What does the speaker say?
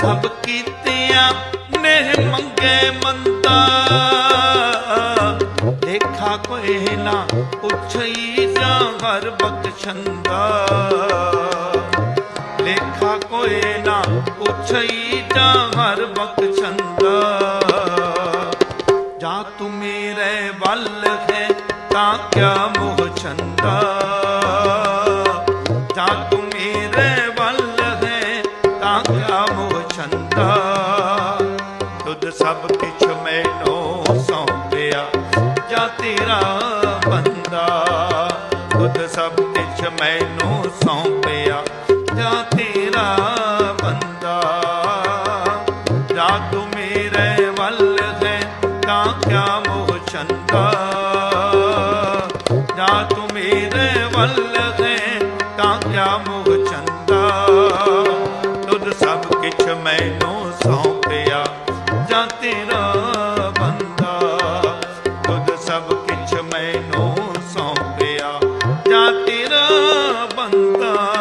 ਸਭ ਕੀਤਿਆਂ ਨੇ ਮੰਗੇ ਮੰਦਾ। ਦੇਖਾ ਕੋਈ ਨਾ ਪੁੱਛਈ ਜਾਂ ਹਰ ਬਖਸ਼ੰਦਾ। ਲੇਖਾ ਕੋਈ ਨਾ ਪੁੱਛਈ ਜਾਂ ਹਰ ਬਖਸ਼ੰਦਾ। ਜਾਂ ਤੂੰ ਮੇਰੇ ਵੱਲ ਹੈ ਤਾਂ ਕਿਆ ਮੋਹ ਛੰਦਾ। ਜਾਂ ਸਭ ਕਿਛ ਮੈਨੂੰ ਸੌਂਪਿਆ। ਜਾ ਤੇਰਾ ਬੰਦਾ ਤੁਧ ਸਭ ਕਿਛ ਮੈਨੂੰ ਸੌਂਪਿਆ। ਜਾ ਤੇਰਾ ਬੰਦਾ, ਜਾ ਤੂੰ ਮੇਰੇ ਵੱਲ ਹੈ ਤਾਂ ਕਿਆ ਮੋਹ ਛੰਦਾ ਜਾਂ ਤੂੰ ਮੇਰੇ ਵੱਲ ਹੈ ਤਾਂ ਕਿਆ ਮੋਹ ਛੰਦਾ ਤੁਧ ਸਭ ਕਿਛ ਮੈਨੂੰ ਸੌਂਪਿਆ। ਜਾਂ ਤੇਰਾ ਬੰਦਾ। ਤੁਧ ਸਭ ਕਿਛ ਮੈਨੂੰ ਸੌਂਪਿਆ। ਜਾਂ ਤੇਰਾ ਬੰਦਾ।